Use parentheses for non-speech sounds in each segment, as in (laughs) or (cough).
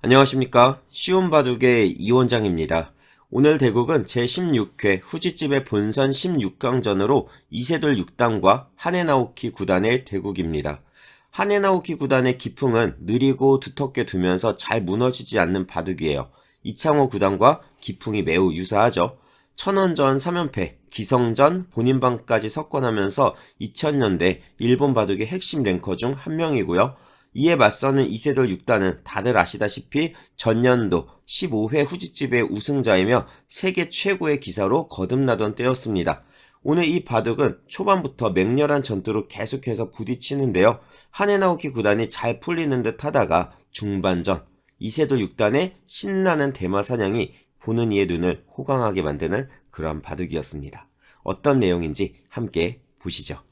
안녕하십니까. 쉬운 바둑의 이원장입니다. 오늘 대국은 제16회 후지집의 본선 16강전으로 이세돌 6단과 하네나오키 구단의 대국입니다. 하네나오키 구단의 기풍은 느리고 두텁게 두면서 잘 무너지지 않는 바둑이에요. 이창호 구단과 기풍이 매우 유사하죠. 천원전 3연패, 기성전, 본인방까지 석권하면서 2000년대 일본 바둑의 핵심 랭커 중 한 명이고요. 이에 맞서는 이세돌 6단은 다들 아시다시피 전년도 15회 후지집의 우승자이며 세계 최고의 기사로 거듭나던 때였습니다. 오늘 이 바둑은 초반부터 맹렬한 전투로 계속해서 부딪히는데요. 하네나오키 구단이 잘 풀리는 듯 하다가 중반전 이세돌 6단의 신나는 대마 사냥이 보는 이의 눈을 호강하게 만드는 그런 바둑이었습니다. 어떤 내용인지 함께 보시죠.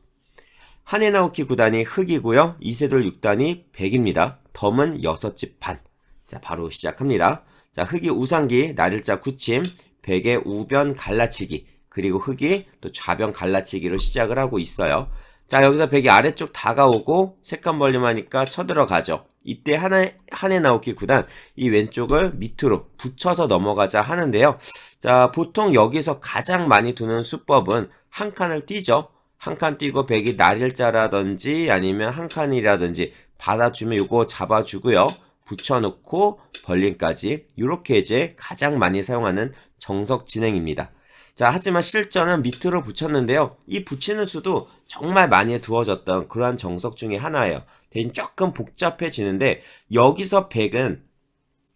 하네나오키 구단이 흑이고요. 이세돌 6단이 백입니다. 덤은 6집 반. 자, 바로 시작합니다. 자, 흑이 우상기, 날일자 구침, 백의 우변 갈라치기, 그리고 흑이 또 좌변 갈라치기로 시작을 하고 있어요. 자, 여기서 백이 아래쪽 다가오고 색감 벌림하니까 쳐들어가죠. 이때 하네, 하네나오키 구단 이 왼쪽을 밑으로 붙여서 넘어가자 하는데요. 자, 보통 여기서 가장 많이 두는 수법은 한 칸을 띄죠. 한 칸 띄고 백이 날일자라든지 아니면 한 칸이라든지 받아주면 요거 잡아주고요. 붙여놓고 벌림까지 이렇게 이제 가장 많이 사용하는 정석 진행입니다. 자, 하지만 실전은 밑으로 붙였는데요. 이 붙이는 수도 정말 많이 두어졌던 그러한 정석 중에 하나예요. 대신 조금 복잡해지는데 여기서 백은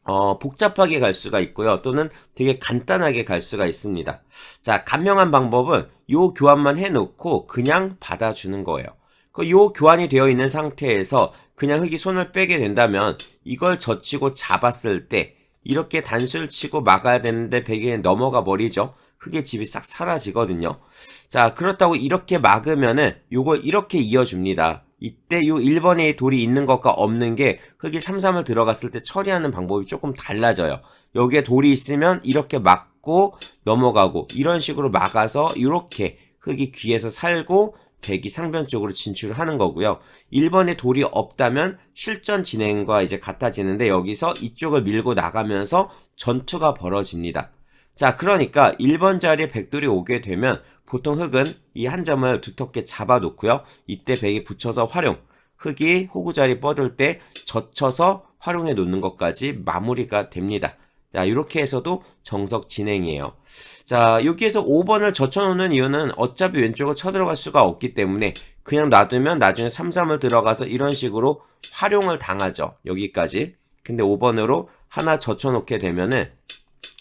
어, 복잡하게 갈 수가 있고요. 또는 되게 간단하게 갈 수가 있습니다. 자, 간명한 방법은 요 교환만 해놓고 그냥 받아주는 거예요. 그 요 교환이 되어 있는 상태에서 그냥 흙이 손을 빼게 된다면 이걸 젖히고 잡았을 때 이렇게 단수를 치고 막아야 되는데 백이 넘어가 버리죠. 흙의 집이 싹 사라지거든요. 자, 그렇다고 이렇게 막으면은 요걸 이렇게 이어줍니다. 이때 요 1번에 돌이 있는 것과 없는 게 흙이 3-3을 들어갔을 때 처리하는 방법이 조금 달라져요. 여기에 돌이 있으면 이렇게 막고 넘어가고 이런 식으로 막아서 이렇게 흙이 귀에서 살고 백이 상변 쪽으로 진출을 하는 거고요. 1번에 돌이 없다면 실전 진행과 이제 같아지는데 여기서 이쪽을 밀고 나가면서 전투가 벌어집니다. 자, 그러니까 1번 자리에 백돌이 오게 되면 보통 흙은 이 한 점을 두텁게 잡아 놓고요. 이때 백이 붙여서 활용. 흙이 호구 자리 뻗을 때 젖혀서 활용해 놓는 것까지 마무리가 됩니다. 자, 이렇게 해서도 정석 진행이에요. 자, 여기에서 5번을 젖혀놓는 이유는 어차피 왼쪽을 쳐들어갈 수가 없기 때문에 그냥 놔두면 나중에 3, 3을 들어가서 이런 식으로 활용을 당하죠. 여기까지. 근데 5번으로 하나 젖혀놓게 되면은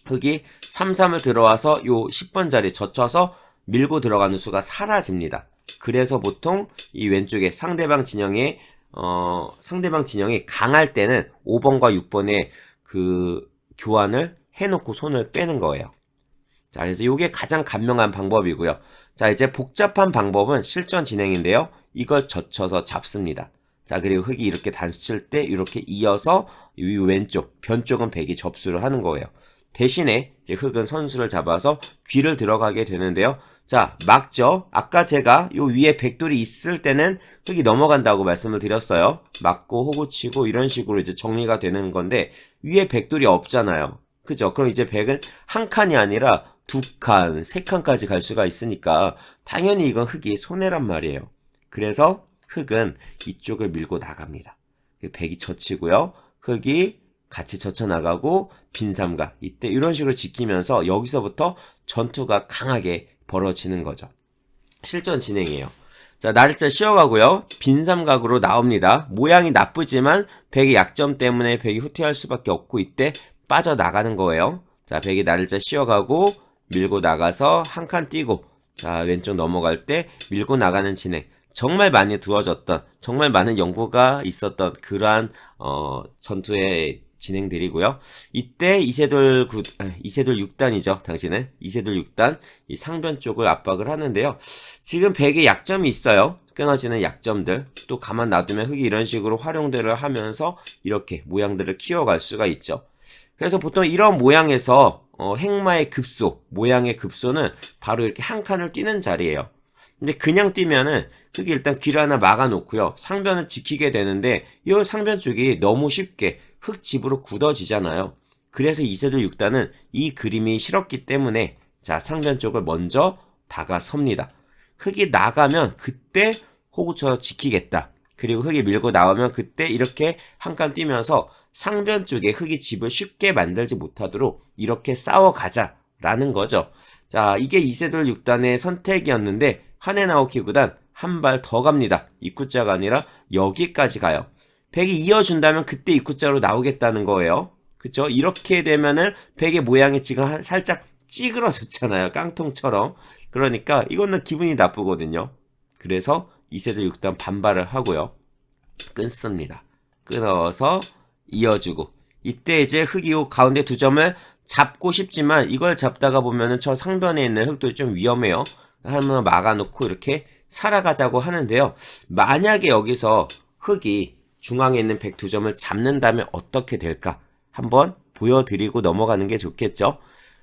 흙이 3, 3을 들어와서 요 10번 자리 젖혀서 밀고 들어가는 수가 사라집니다. 그래서 보통 이 왼쪽에 상대방 진영에 어 상대방 진영이 강할 때는 5번과 6번의 그 교환을 해놓고 손을 빼는 거예요. 자, 그래서 이게 가장 간명한 방법이고요. 자, 이제 복잡한 방법은 실전 진행인데요. 이걸 젖혀서 잡습니다. 자, 그리고 흙이 이렇게 단수 칠 때 이렇게 이어서 이 왼쪽, 변 쪽은 백이 접수를 하는 거예요. 대신에 이제 흙은 선수를 잡아서 귀를 들어가게 되는데요. 자, 막죠. 아까 제가 요 위에 백돌이 있을 때는 흙이 넘어간다고 말씀을 드렸어요. 막고 호구 치고 이런 식으로 이제 정리가 되는 건데 위에 백돌이 없잖아요. 그죠? 그럼 이제 백은 한 칸이 아니라 두 칸, 세 칸까지 갈 수가 있으니까 당연히 이건 흙이 손해란 말이에요. 그래서 흙은 이쪽을 밀고 나갑니다. 백이 젖히고요. 흙이 같이 젖혀나가고 빈삼각 이때 이런 식으로 지키면서 여기서부터 전투가 강하게 벌어지는 거죠. 실전 진행이에요. 자, 날짜 쉬어가고요. 빈삼각으로 나옵니다. 모양이 나쁘지만 백의 약점 때문에 백이 후퇴할 수밖에 없고 이때 빠져나가는 거예요. 자, 백이 날짜 쉬어가고 밀고 나가서 한칸 띄고 자, 왼쪽 넘어갈 때 밀고 나가는 진행. 정말 많이 두어졌던, 정말 많은 연구가 있었던 그러한 어, 전투의 진행들이고요. 이때 이세돌 구, 아, 이세돌 6단이죠. 당신은 이세돌 6단 이 상변 쪽을 압박을 하는데요. 지금 백의 약점이 있어요. 끊어지는 약점들. 또 가만 놔두면 흙이 이런 식으로 활용들을 하면서 이렇게 모양들을 키워갈 수가 있죠. 그래서 보통 이런 모양에서 어, 행마의 급소, 모양의 급소는 바로 이렇게 한 칸을 뛰는 자리예요. 근데 그냥 뛰면은 흙이 일단 귀를 하나 막아놓고요. 상변을 지키게 되는데 이 상변 쪽이 너무 쉽게 흙집으로 굳어지잖아요. 그래서 이세돌 6단은 이 그림이 싫었기 때문에 자 상변 쪽을 먼저 다가섭니다. 흙이 나가면 그때 호구쳐 지키겠다. 그리고 흙이 밀고 나오면 그때 이렇게 한 칸 뛰면서 상변 쪽에 흙이 집을 쉽게 만들지 못하도록 이렇게 싸워가자 라는 거죠. 자, 이게 이세돌 6단의 선택이었는데 하네나오키 구단 한 발 더 갑니다. 입구자가 아니라 여기까지 가요. 백이 이어준다면 그때 입구자로 나오겠다는 거예요. 그쵸? 이렇게 되면은 백의 모양이 지금 한- 살짝 찌그러졌잖아요. 깡통처럼. 그러니까 이거는 기분이 나쁘거든요. 그래서 이세돌 6단 반발을 하고요. 끊습니다. 끊어서 이어주고 이때 이제 흙이 요 가운데 두 점을 잡고 싶지만 이걸 잡다가 보면은 저 상변에 있는 흙도 좀 위험해요. 한번 막아놓고 이렇게 살아가자고 하는데요. 만약에 여기서 흙이 중앙에 있는 백두 점을 잡는다면 어떻게 될까? 한번 보여드리고 넘어가는 게 좋겠죠.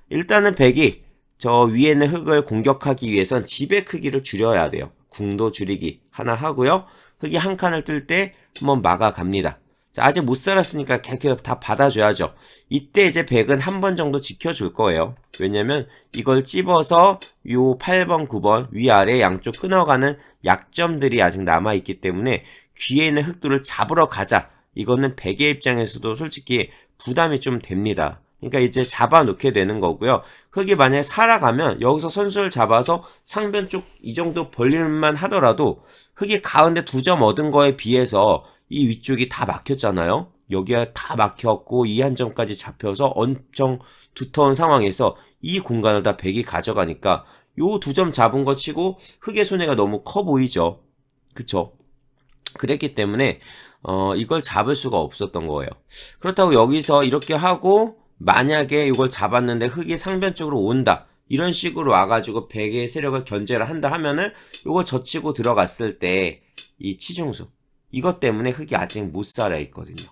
일단은 백이 저 위에 있는 흙을 공격하기 위해선 집의 크기를 줄여야 돼요. 궁도 줄이기 하나 하고요. 흙이 한 칸을 뜰 때 한번 막아갑니다. 자, 아직 못 살았으니까 계속 다 받아줘야죠. 이때 이제 백은 한 번 정도 지켜줄 거예요. 왜냐면 이걸 찝어서 요 8번, 9번 위아래 양쪽 끊어가는 약점들이 아직 남아있기 때문에 귀에 있는 흑도를 잡으러 가자. 이거는 백의 입장에서도 솔직히 부담이 좀 됩니다. 그러니까 이제 잡아놓게 되는 거고요. 흙이 만약에 살아가면 여기서 선수를 잡아서 상변 쪽 이 정도 벌릴만 하더라도 흙이 가운데 두 점 얻은 거에 비해서 이 위쪽이 다 막혔잖아요. 여기가 다 막혔고 이 한 점까지 잡혀서 엄청 두터운 상황에서 이 공간을 다 백이 가져가니까 요 두 점 잡은 거 치고 흙의 손해가 너무 커 보이죠. 그쵸? 그랬기 때문에 어 이걸 잡을 수가 없었던 거예요. 그렇다고 여기서 이렇게 하고 만약에 이걸 잡았는데 흙이 상변 쪽으로 온다. 이런 식으로 와가지고 백의 세력을 견제를 한다 하면은 이거 젖히고 들어갔을 때 이 치중수 이것 때문에 흙이 아직 못 살아 있거든요.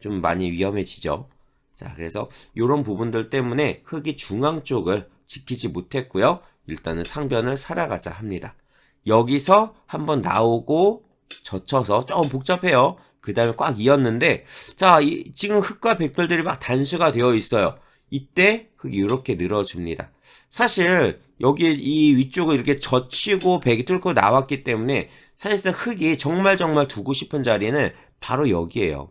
좀 많이 위험해지죠. 자, 그래서 이런 부분들 때문에 흙이 중앙 쪽을 지키지 못했고요. 일단은 상변을 살아가자 합니다. 여기서 한번 나오고 젖혀서 조금 복잡해요. 그 다음에 꽉 이었는데, 자, 이, 지금 흙과 백별들이 막 단수가 되어 있어요. 이때 흙이 이렇게 늘어줍니다. 사실 여기 이 위쪽을 이렇게 젖히고 백이 뚫고 나왔기 때문에 사실상 흙이 정말 정말 두고 싶은 자리는 바로 여기에요.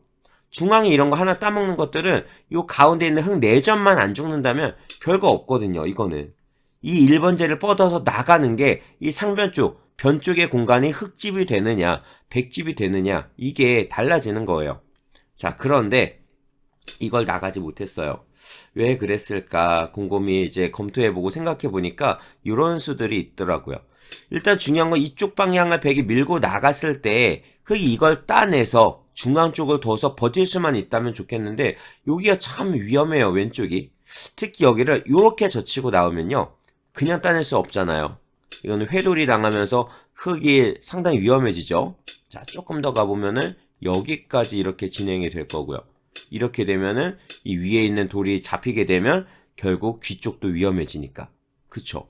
중앙에 이런 거 하나 따먹는 것들은 요 가운데 있는 흙 4점만 안 죽는다면 별거 없거든요. 이거는. 이 1번제를 뻗어서 나가는 게 이 상변 쪽, 변 쪽의 공간이 흙집이 되느냐, 백집이 되느냐, 이게 달라지는 거예요. 자, 그런데 이걸 나가지 못했어요. 왜 그랬을까 곰곰이 이제 검토해보고 생각해보니까 이런 수들이 있더라고요. 일단 중요한 건 이쪽 방향을 백이 밀고 나갔을 때 흙이 이걸 따내서 중앙 쪽을 둬서 버틸 수만 있다면 좋겠는데 여기가 참 위험해요 왼쪽이 특히 여기를 이렇게 젖히고 나오면요 그냥 따낼 수 없잖아요 이거는 회돌이 당하면서 흙이 상당히 위험해지죠 자 조금 더 가보면은 여기까지 이렇게 진행이 될 거고요 이렇게 되면은 이 위에 있는 돌이 잡히게 되면 결국 귀 쪽도 위험해지니까 그쵸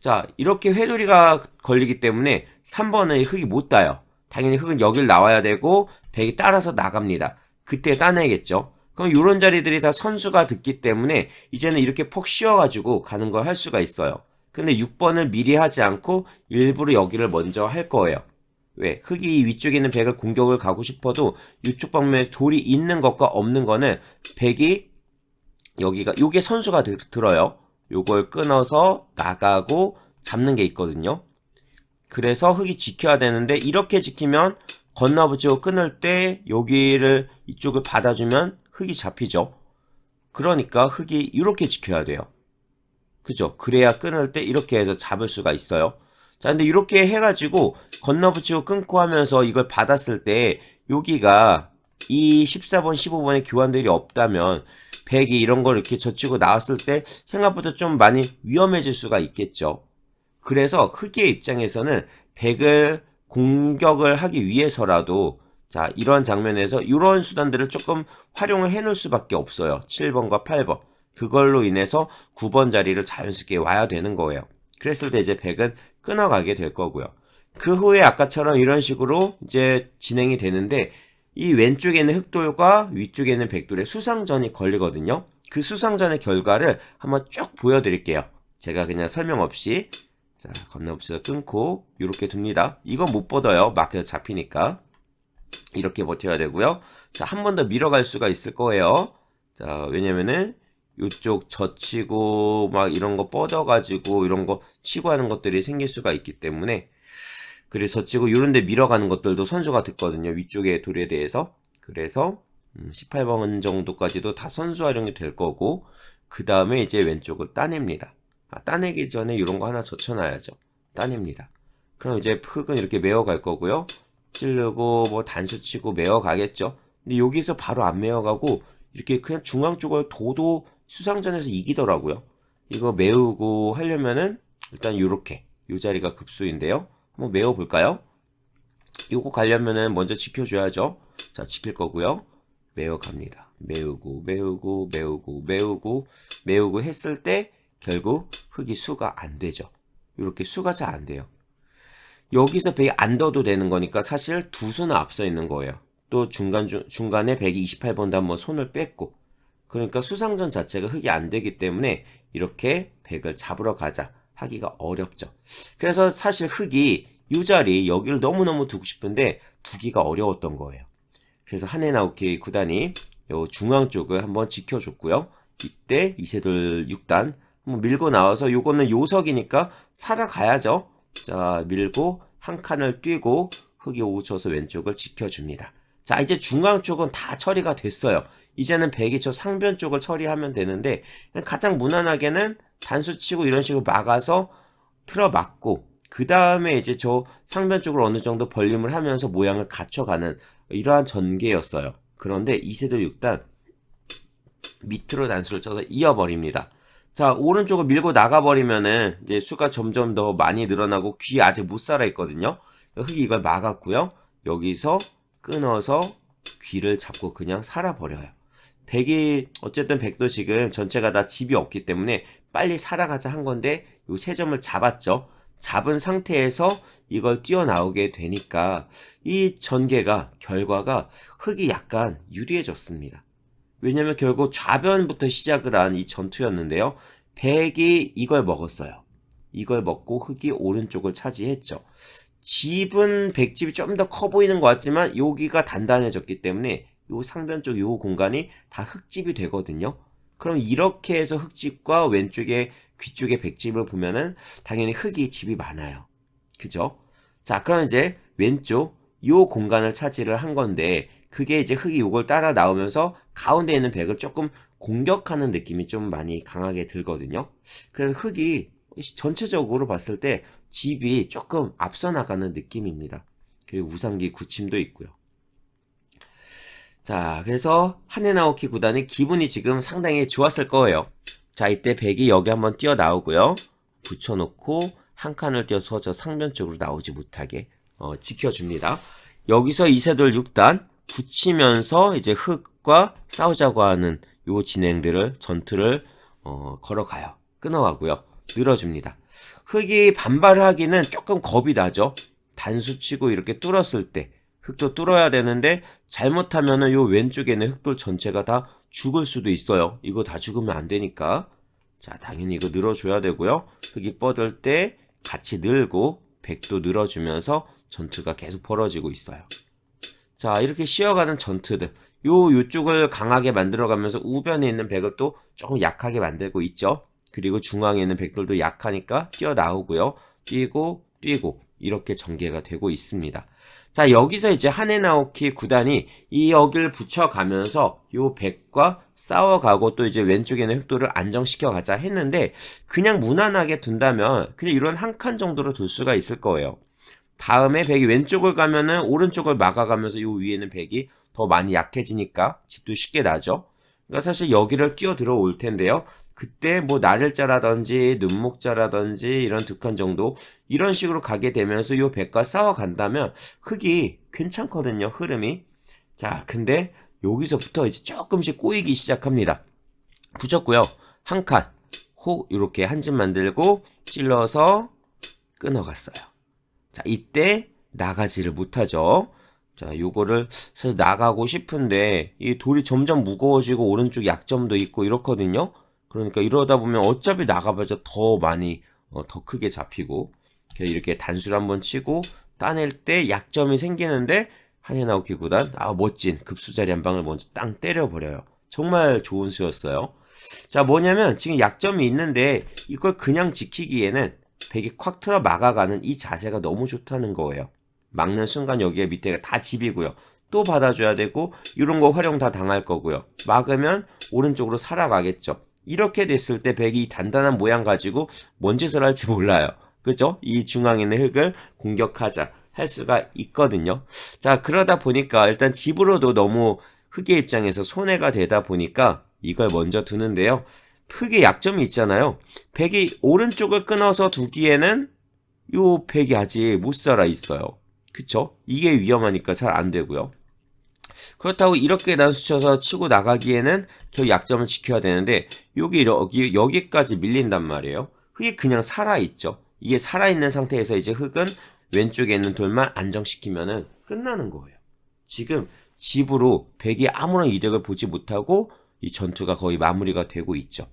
자 이렇게 회돌이가 걸리기 때문에 3번의 흙이 못 따요 당연히 흙은 여길 나와야 되고 백이 따라서 나갑니다. 그때 따내겠죠. 그럼 이런 자리들이 다 선수가 듣기 때문에 이제는 이렇게 폭 쉬어가지고 가는 걸 할 수가 있어요. 근데 6번을 미리 하지 않고 일부러 여기를 먼저 할 거예요. 왜? 흙이 이 위쪽에 있는 백을 공격을 가고 싶어도 이쪽 방면에 돌이 있는 것과 없는 거는 백이 여기가 요게 선수가 들, 들어요. 요걸 끊어서 나가고 잡는 게 있거든요. 그래서 흙이 지켜야 되는데 이렇게 지키면 건너붙이고 끊을 때 여기를 이쪽을 받아주면 흙이 잡히죠. 그러니까 흙이 이렇게 지켜야 돼요. 그죠? 그래야 끊을 때 이렇게 해서 잡을 수가 있어요. 자, 근데 이렇게 해가지고 건너붙이고 끊고 하면서 이걸 받았을 때 여기가 이 14번, 15번의 교환들이 없다면 100이 이런 걸 이렇게 젖히고 나왔을 때 생각보다 좀 많이 위험해질 수가 있겠죠. 그래서 흑의 입장에서는 백을 공격을 하기 위해서라도 자 이런 장면에서 이런 수단들을 조금 활용을 해 놓을 수밖에 없어요. 7번과 8번 그걸로 인해서 9번 자리를 자연스럽게 와야 되는 거예요. 그랬을 때 이제 백은 끊어가게 될 거고요. 그 후에 아까처럼 이런 식으로 이제 진행이 되는데 이 왼쪽에 있는 흑돌과 위쪽에 있는 백돌의 수상전이 걸리거든요. 그 수상전의 결과를 한번 쭉 보여드릴게요. 제가 그냥 설명 없이 자 건너없이 끊고 이렇게 둡니다. 이건 못 뻗어요. 마크에서 잡히니까 이렇게 버텨야 되고요. 자 한 번 더 밀어갈 수가 있을 거예요. 자 왜냐면은 이쪽 젖히고 막 이런 거 뻗어가지고 이런 거 치고 하는 것들이 생길 수가 있기 때문에 그래서 젖히고 이런 데 밀어가는 것들도 선수가 듣거든요. 위쪽의 돌에 대해서. 그래서 18번 정도까지도 다 선수 활용이 될 거고 그 다음에 이제 왼쪽을 따냅니다. 아, 따내기 전에 이런 거 하나 젖혀놔야죠. 따냅니다. 그럼 이제 흙은 이렇게 메어갈 거고요. 찌르고 뭐 단수 치고 메어 가겠죠. 근데 여기서 바로 안 메어 가고 이렇게 그냥 중앙 쪽을 도도 수상전에서 이기더라고요. 이거 메우고 하려면은 일단 요렇게 요 자리가 급수인데요. 한번 메워 볼까요? 요거 가려면은 먼저 지켜줘야죠. 자, 지킬 거고요. 메어 갑니다. 메우고 메우고 메우고 메우고 메우고 했을 때 결국 흙이 수가 안 되죠. 이렇게 수가 잘 안 돼요. 여기서 백이 안 둬도 되는 거니까 사실 두 수는 앞서 있는 거예요. 또 중간 중, 중간에 128번도 한번 손을 뺐고 그러니까 수상전 자체가 흙이 안 되기 때문에 이렇게 백을 잡으러 가자 하기가 어렵죠. 그래서 사실 흙이 이 자리 여기를 너무너무 두고 싶은데 두기가 어려웠던 거예요. 그래서 하네나우키 구단이 요 중앙 쪽을 한번 지켜줬고요. 이때 이세돌 6단 한번 밀고 나와서 요거는 요석이니까 살아가야죠. 자 밀고 한 칸을 뛰고 흙이 오쳐서 왼쪽을 지켜줍니다. 자 이제 중앙 쪽은 다 처리가 됐어요. 이제는 백이 저 상변 쪽을 처리하면 되는데 가장 무난하게는 단수 치고 이런 식으로 막아서 틀어 막고 그 다음에 이제 저 상변 쪽으로 어느 정도 벌림을 하면서 모양을 갖춰가는 이러한 전개였어요. 그런데 이세돌 6단 밑으로 단수를 쳐서 이어버립니다. 자, 오른쪽을 밀고 나가버리면은 이제 수가 점점 더 많이 늘어나고 귀 아직 못 살아 있거든요. 흙이 이걸 막았고요. 여기서 끊어서 귀를 잡고 그냥 살아버려요. 백이 어쨌든 백도 지금 전체가 다 집이 없기 때문에 빨리 살아가자 한 건데 요 세 점을 잡았죠. 잡은 상태에서 이걸 뛰어나오게 되니까 이 전개가 결과가 흙이 약간 유리해졌습니다. 왜냐면 결국 좌변부터 시작을 한 이 전투였는데요. 백이 이걸 먹었어요. 이걸 먹고 흙이 오른쪽을 차지했죠. 집은 백집이 좀 더 커 보이는 것 같지만 여기가 단단해졌기 때문에 요 상변 쪽 요 공간이 다 흙집이 되거든요. 그럼 이렇게 해서 흙집과 왼쪽에 귀 쪽에 백집을 보면은 당연히 흙이 집이 많아요. 그죠? 자, 그럼 이제 왼쪽 요 공간을 차지를 한 건데 그게 이제 흙이 요걸 따라 나오면서 가운데 있는 백을 조금 공격하는 느낌이 좀 많이 강하게 들거든요. 그래서 흙이 전체적으로 봤을 때 집이 조금 앞서 나가는 느낌입니다. 그리고 우상기 굳힘도 있고요. 자, 그래서 하네나오키 구단의 기분이 지금 상당히 좋았을 거예요. 자, 이때 백이 여기 한번 뛰어나오고요. 붙여놓고 한 칸을 띄어서 저 상변 쪽으로 나오지 못하게 어, 지켜줍니다. 여기서 이세돌 6단 붙이면서 이제 흙과 싸우자고 하는 요 진행들을 전투를 어, 걸어가요. 끊어가고요. 늘어줍니다. 흙이 반발하기는 조금 겁이 나죠. 단수 치고 이렇게 뚫었을 때 흙도 뚫어야 되는데 잘못하면은 요 왼쪽에는 흙돌 전체가 다 죽을 수도 있어요. 이거 다 죽으면 안 되니까. 자, 당연히 이거 늘어줘야 되고요. 흙이 뻗을 때 같이 늘고 백도 늘어주면서 전투가 계속 벌어지고 있어요. 자, 이렇게 쉬어가는 전투들. 요, 요쪽을 강하게 만들어가면서 우변에 있는 백을 또 조금 약하게 만들고 있죠. 그리고 중앙에 있는 백들도 약하니까 뛰어나오고요. 뛰고, 뛰고, 이렇게 전개가 되고 있습니다. 자, 여기서 이제 하네나오키 구단이 이 여기를 붙여가면서 요 백과 싸워가고 또 이제 왼쪽에는 흑도를 안정시켜 가자 했는데 그냥 무난하게 둔다면 그냥 이런 한 칸 정도로 둘 수가 있을 거예요. 다음에 백이 왼쪽을 가면은 오른쪽을 막아가면서 요 위에는 백이 더 많이 약해지니까 집도 쉽게 나죠. 그러니까 사실 여기를 끼어 들어올 텐데요. 그때 뭐 나를자라든지 눈목자라든지 이런 두칸 정도 이런 식으로 가게 되면서 요 백과 싸워 간다면 흙이 괜찮거든요. 흐름이. 자, 근데 여기서부터 이제 조금씩 꼬이기 시작합니다. 붙였고요. 한 칸, 호 이렇게 한 집 만들고 찔러서 끊어갔어요. 자, 이때 나가지를 못하죠. 자, 요거를 사실 나가고 싶은데 이 돌이 점점 무거워지고 오른쪽 약점도 있고 이렇거든요. 그러니까 이러다 보면 어차피 나가봐야 더 많이 어, 더 크게 잡히고 이렇게 단수를 한번 치고 따낼 때 약점이 생기는데 한해나오키 구단 아 멋진 급수자리 한 방을 먼저 땅 때려버려요. 정말 좋은 수였어요. 자 뭐냐면 지금 약점이 있는데 이걸 그냥 지키기에는 백이 콱 틀어 막아가는 이 자세가 너무 좋다는 거예요. 막는 순간 여기에 밑에가 다 집이고요. 또 받아줘야 되고 이런 거 활용 다 당할 거고요. 막으면 오른쪽으로 살아가겠죠. 이렇게 됐을 때 백이 단단한 모양 가지고 뭔 짓을 할지 몰라요. 그죠? 이 중앙에 있는 흙을 공격하자 할 수가 있거든요. 자 그러다 보니까 일단 집으로도 너무 흙의 입장에서 손해가 되다 보니까 이걸 먼저 두는데요. 흙의 약점이 있잖아요. 백이 오른쪽을 끊어서 두기에는 요 백이 아직 못 살아 있어요. 그쵸? 이게 위험하니까 잘 안 되고요. 그렇다고 이렇게 난수쳐서 치고 나가기에는 저 약점을 지켜야 되는데 여기 여기 여기까지 밀린단 말이에요. 흙이 그냥 살아 있죠. 이게 살아 있는 상태에서 이제 흙은 왼쪽에 있는 돌만 안정시키면은 끝나는 거예요. 지금 집으로 백이 아무런 이득을 보지 못하고 이 전투가 거의 마무리가 되고 있죠.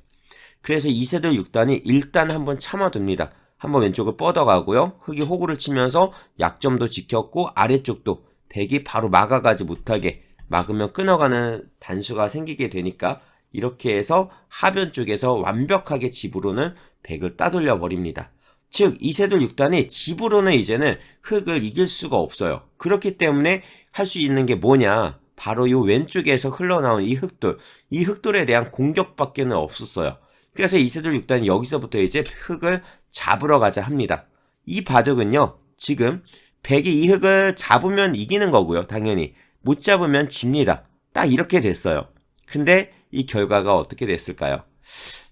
그래서 이세돌 6단이 일단 한번 참아둡니다. 한번 왼쪽을 뻗어가고요. 흙이 호구를 치면서 약점도 지켰고 아래쪽도 백이 바로 막아가지 못하게 막으면 끊어가는 단수가 생기게 되니까 이렇게 해서 하변 쪽에서 완벽하게 집으로는 백을 따돌려 버립니다. 즉 이세돌 6단이 집으로는 이제는 흙을 이길 수가 없어요. 그렇기 때문에 할 수 있는 게 뭐냐? 바로 이 왼쪽에서 흘러나온 이 흙돌, 이 흙돌에 대한 공격밖에는 없었어요. 그래서 이세돌 6단이 여기서부터 이제 흙을 잡으러 가자 합니다. 이 바둑은요, 지금 백이 이 흙을 잡으면 이기는 거고요, 당연히. 못 잡으면 집니다. 딱 이렇게 됐어요. 근데 이 결과가 어떻게 됐을까요?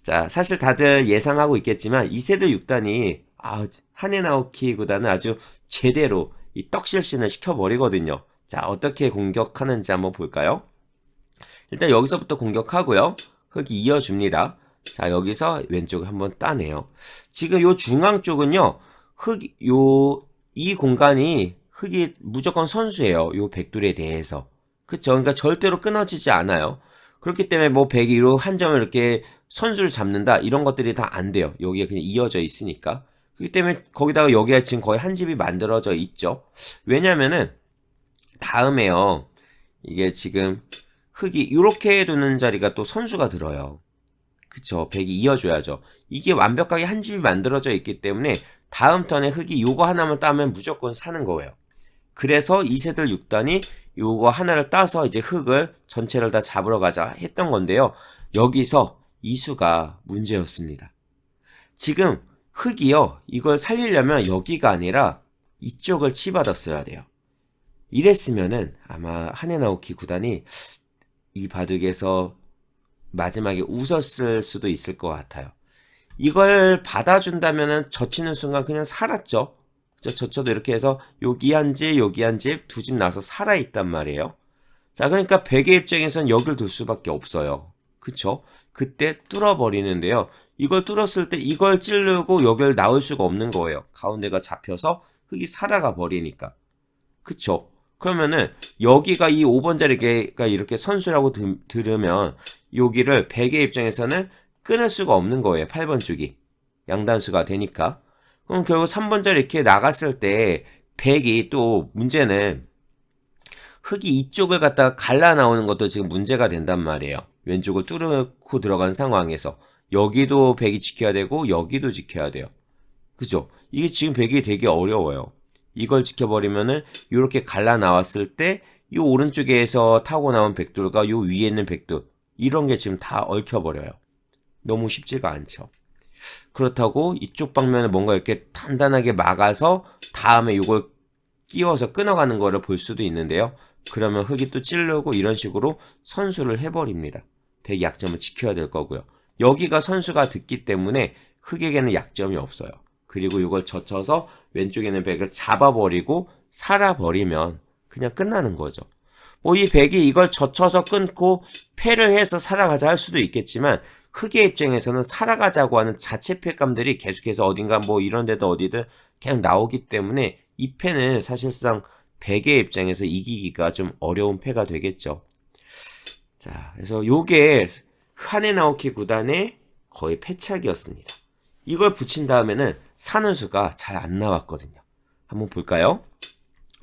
자, 사실 다들 예상하고 있겠지만 이세돌 6단이 아, 구단은 아주 제대로 이 떡실신을 시켜버리거든요. 자, 어떻게 공격하는지 한번 볼까요? 일단 여기서부터 공격하고요. 흙이 이어줍니다. 자, 여기서 왼쪽을 한번 따내요. 지금 요 중앙 쪽은요, 흙, 요, 이 공간이 흙이 무조건 선수예요. 요 백돌에 대해서. 그쵸? 그러니까 절대로 끊어지지 않아요. 그렇기 때문에 뭐 백이로 한 점을 이렇게 선수를 잡는다 이런 것들이 다 안 돼요. 여기에 그냥 이어져 있으니까. 그렇기 때문에 거기다가 여기가 지금 거의 한 집이 만들어져 있죠. 왜냐면은 다음에요. 이게 지금 흙이 이렇게 두는 자리가 또 선수가 들어요. 그쵸. 백이 이어줘야죠. 이게 완벽하게 한 집이 만들어져 있기 때문에 다음 턴에 흙이 요거 하나만 따면 무조건 사는 거예요. 그래서 이세돌 6단이 요거 하나를 따서 이제 흙을 전체를 다 잡으러 가자 했던 건데요. 여기서 이수가 문제였습니다. 지금 흙이요. 이걸 살리려면 여기가 아니라 이쪽을 치받았어야 돼요. 이랬으면은 아마 하네나오키 구단이 이 바둑에서 마지막에 웃었을 수도 있을 것 같아요. 이걸 받아준다면은 젖히는 순간 그냥 살았죠. 저, 저쳐도 이렇게 해서 여기 한 집, 여기 한 집, 두 집 나서 살아있단 말이에요. 자, 그러니까 백의 입장에선 여길 둘 수밖에 없어요. 그쵸? 그때 뚫어버리는데요. 이걸 뚫었을 때 이걸 찌르고 여길 나올 수가 없는 거예요. 가운데가 잡혀서 흙이 살아가 버리니까. 그쵸? 그러면은 여기가 이 5번 자리가 이렇게 선수라고 들, 들으면 여기를 백의 입장에서는 끊을 수가 없는 거예요. 8번 쪽이. 양단수가 되니까. 그럼 결국 3번 자리 이렇게 나갔을 때 백이 또 문제는 흙이 이쪽을 갖다가 갈라 나오는 것도 지금 문제가 된단 말이에요. 왼쪽을 뚫고 들어간 상황에서 여기도 백이 지켜야 되고 여기도 지켜야 돼요. 그죠? 이게 지금 백이 되게 어려워요. 이걸 지켜버리면은 이렇게 갈라 나왔을 때 이 오른쪽에서 타고 나온 백돌과 요 위에 있는 백돌 이런 게 지금 다 얽혀버려요. 너무 쉽지가 않죠. 그렇다고 이쪽 방면을 뭔가 이렇게 단단하게 막아서 다음에 이걸 끼워서 끊어가는 거를 볼 수도 있는데요. 그러면 흙이 또 찌르고 이런 식으로 선수를 해버립니다. 백 약점을 지켜야 될 거고요. 여기가 선수가 듣기 때문에 흙에게는 약점이 없어요. 그리고 이걸 젖혀서 왼쪽에 있는 백을 잡아버리고 살아버리면 그냥 끝나는 거죠. 뭐 이 백이 이걸 젖혀서 끊고 패를 해서 살아가자 할 수도 있겠지만 흙의 입장에서는 살아가자고 하는 자체 패감들이 계속해서 어딘가 뭐 이런 데도 어디든 그냥 나오기 때문에 이 패는 사실상 백의 입장에서 이기기가 좀 어려운 패가 되겠죠. 자, 그래서 요게 하네 나오키 구단의 거의 패착이었습니다. 이걸 붙인 다음에는 사는 수가 잘 안 나왔거든요. 한번 볼까요?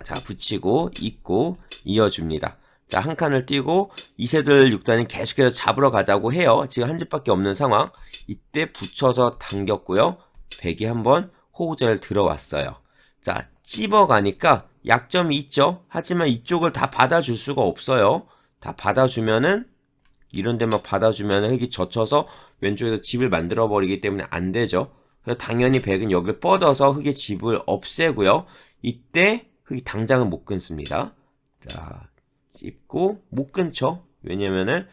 자, 붙이고, 잇고, 이어줍니다. 자, 한 칸을 띄고, 이세돌 6단이 계속해서 잡으러 가자고 해요. 지금 한 집밖에 없는 상황. 이때 붙여서 당겼고요. 백이 한번 호구절 들어왔어요. 자, 찝어가니까 약점이 있죠? 하지만 이쪽을 다 받아줄 수가 없어요. 다 받아주면은, 이런 데만 받아주면 흙이 젖혀서 왼쪽에서 집을 만들어 버리기 때문에 안 되죠. 그래서 당연히 백은 여기를 뻗어서 흙의 집을 없애고요. 이때 흙이 당장은 못 끊습니다. 자, 찝고 못 끊죠. 왜냐면은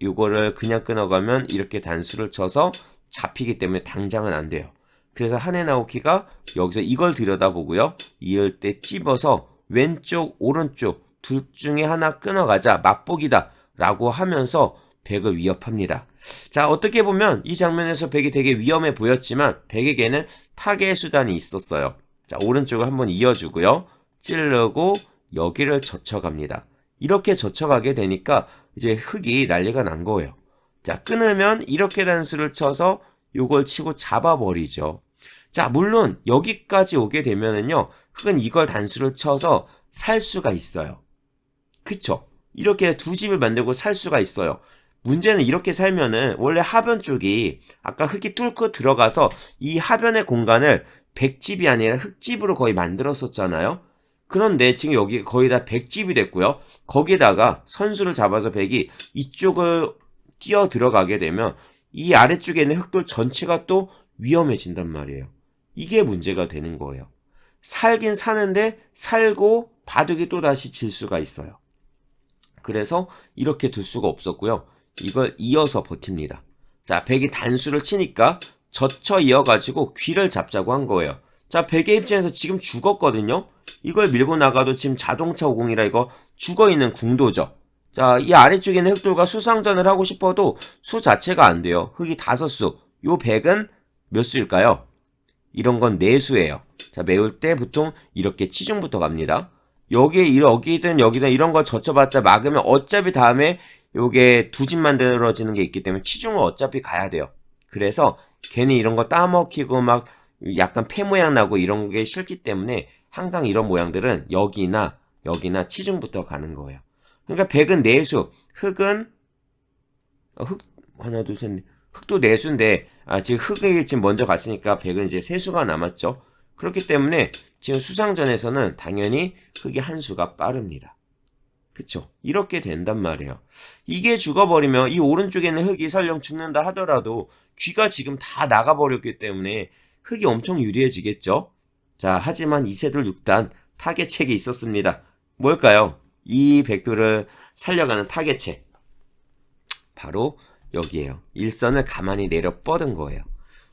이거를 그냥 끊어가면 이렇게 단수를 쳐서 잡히기 때문에 당장은 안 돼요. 그래서 하네 나오키가 여기서 이걸 들여다보고요. 이을 때 찝어서 왼쪽, 오른쪽 둘 중에 하나 끊어가자 맛보기다 라고 하면서 백을 위협합니다. 자, 어떻게 보면 이 장면에서 백이 되게 위험해 보였지만 백에게는 타겟 수단이 있었어요. 자, 오른쪽을 한번 이어주고요. 찌르고 여기를 젖혀갑니다. 이렇게 젖혀가게 되니까 이제 흙이 난리가 난 거예요. 자, 끊으면 이렇게 단수를 쳐서 요걸 치고 잡아버리죠. 자, 물론 여기까지 오게 되면은요, 흙은 이걸 단수를 쳐서 살 수가 있어요. 그쵸? 이렇게 두 집을 만들고 살 수가 있어요. 문제는 이렇게 살면은 원래 하변 쪽이 아까 흙이 뚫고 들어가서 이 하변의 공간을 백집이 아니라 흙집으로 거의 만들었었잖아요. 그런데 지금 여기 거의 다 백집이 됐고요. 거기다가 선수를 잡아서 백이 이쪽을 뛰어 들어가게 되면 이 아래쪽에 있는 흙돌 전체가 또 위험해진단 말이에요. 이게 문제가 되는 거예요. 살긴 사는데 살고 바둑이 또 다시 질 수가 있어요. 그래서 이렇게 둘 수가 없었고요. 이걸 이어서 버팁니다. 자, 백이 단수를 치니까 젖혀 이어가지고 귀를 잡자고 한 거예요. 자, 백의 입장에서 지금 죽었거든요? 이걸 밀고 나가도 지금 자동차 50이라 이거 죽어있는 궁도죠. 자, 이 아래쪽에 있는 흑돌과 수상전을 하고 싶어도 수 자체가 안 돼요. 흑이 다섯 수. 요 백은 몇 수일까요? 이런 건 네 수예요. 자, 매울 때 보통 이렇게 치중부터 갑니다. 여기, 여기든 여기든 이런 거 젖혀봤자 막으면 어차피 다음에 요게 두 집 만들어지는 게 있기 때문에 치중을 어차피 가야 돼요. 그래서 괜히 이런 거 따먹히고 막 약간 폐 모양 나고 이런 게 싫기 때문에 항상 이런 모양들은 여기나 여기나 치중부터 가는 거예요. 그러니까 백은 내수, 흙은 어, 흙 하나 둘셋 넷. 흙도 내수인데 아 지금 흙이 지금 먼저 갔으니까 백은 이제 세수가 남았죠. 그렇기 때문에 지금 수상전에서는 당연히 흙이 한 수가 빠릅니다. 그쵸? 이렇게 된단 말이에요. 이게 죽어버리면 이 오른쪽에 있는 흙이 설령 죽는다 하더라도 귀가 지금 다 나가버렸기 때문에 흙이 엄청 유리해지겠죠? 자, 하지만 이세돌 6단 타겟책이 있었습니다. 뭘까요? 이 백도를 살려가는 타겟책. 바로 여기에요. 일선을 가만히 내려 뻗은 거예요.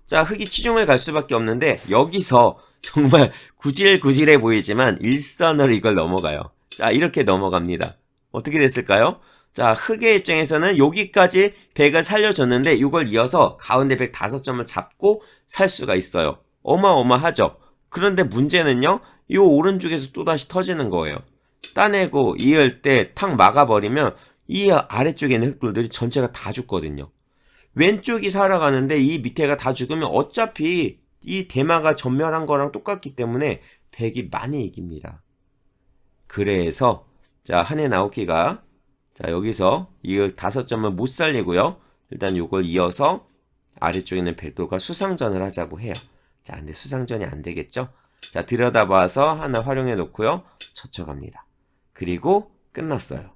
자, 흙이 치중을 갈 수밖에 없는데 여기서 (laughs) 정말 구질구질해 보이지만 일선을 이걸 넘어가요. 자, 이렇게 넘어갑니다. 어떻게 됐을까요? 자, 흑의 입장에서는 여기까지 백을 살려줬는데 이걸 이어서 가운데 백 다섯 점을 잡고 살 수가 있어요. 어마어마하죠? 그런데 문제는요, 이 오른쪽에서 또다시 터지는 거예요. 따내고 이을 때 탁 막아버리면 이 아래쪽에 있는 흑돌들이 전체가 다 죽거든요. 왼쪽이 살아가는데 이 밑에가 다 죽으면 어차피 이 대마가 전멸한 거랑 똑같기 때문에 백이 많이 이깁니다. 그래서 자 한해 나오키가 자 여기서 이 다섯 점을 못 살리고요. 일단 요걸 이어서 아래쪽에 있는 백도가 수상전을 하자고 해요. 자 근데 수상전이 안 되겠죠? 자 들여다봐서 하나 활용해 놓고요. 젖혀갑니다. 그리고 끝났어요.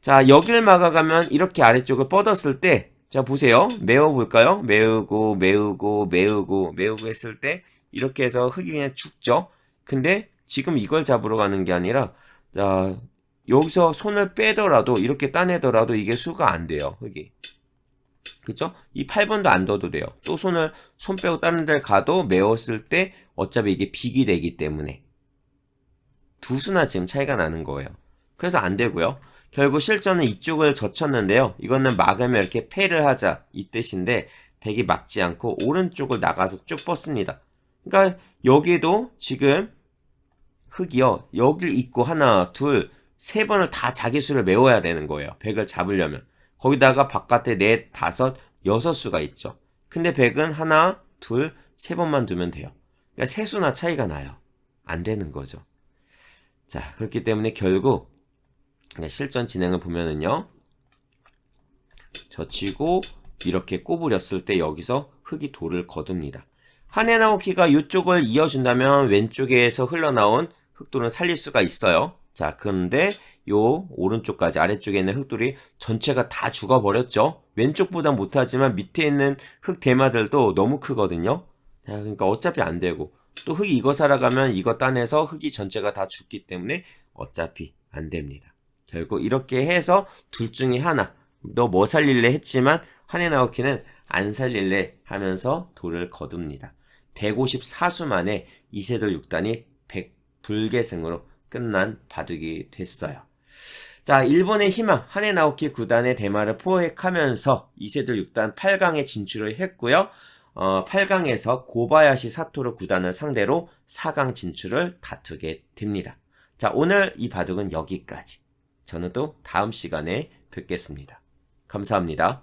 자 여기를 막아가면 이렇게 아래쪽을 뻗었을 때 자 보세요. 메워볼까요? 메우고 메우고 메우고 메우고 했을 때 이렇게 해서 흙이 그냥 죽죠. 근데 지금 이걸 잡으러 가는 게 아니라 자 여기서 손을 빼더라도 이렇게 따내더라도 이게 수가 안 돼요 흙이. 그쵸? 이 8번도 안 넣어도 돼요. 또 손을 손 빼고 다른 데 가도 메웠을 때 어차피 이게 빅이 되기 때문에. 두 수나 지금 차이가 나는 거예요. 그래서 안 되고요. 결국 실전은 이쪽을 젖혔는데요. 이거는 막으면 이렇게 패를 하자 이 뜻인데 백이 막지 않고 오른쪽을 나가서 쭉 뻗습니다. 그러니까 여기도 지금 흑이요. 여길 있고 하나, 둘, 세 번을 다 자기 수를 메워야 되는 거예요. 100을 잡으려면. 거기다가 바깥에 넷, 다섯, 여섯 수가 있죠. 근데 100은 하나, 둘, 세 번만 두면 돼요. 그러니까 세 수나 차이가 나요. 안 되는 거죠. 자, 그렇기 때문에 결국 그러니까 실전 진행을 보면은요. 젖히고 이렇게 꼬부렸을 때 여기서 흙이 돌을 거둡니다. 하네나오키가 이쪽을 이어준다면 왼쪽에서 흘러나온 흙돌은 살릴 수가 있어요. 자, 그런데 요 오른쪽까지 아래쪽에 있는 흙돌이 전체가 다 죽어버렸죠. 왼쪽보다 못하지만 밑에 있는 흙 대마들도 너무 크거든요. 자, 그러니까 어차피 안 되고 또 흙이 이거 살아가면 이거 따내서 흙이 전체가 다 죽기 때문에 어차피 안 됩니다. 결국 이렇게 해서 둘 중에 하나 너 뭐 살릴래 했지만 하네나오키는 안 살릴래 하면서 돌을 거둡니다. 154수 만에 이세돌 6단이 100 불계승으로 끝난 바둑이 됐어요. 자, 일본의 희망 하네나오키 구단의 대마를 포획하면서 이세돌 6단 8강에 진출을 했고요. 어, 8강에서 고바야시 사토루 구단을 상대로 4강 진출을 다투게 됩니다. 자, 오늘 이 바둑은 여기까지. 저는 또 다음 시간에 뵙겠습니다. 감사합니다.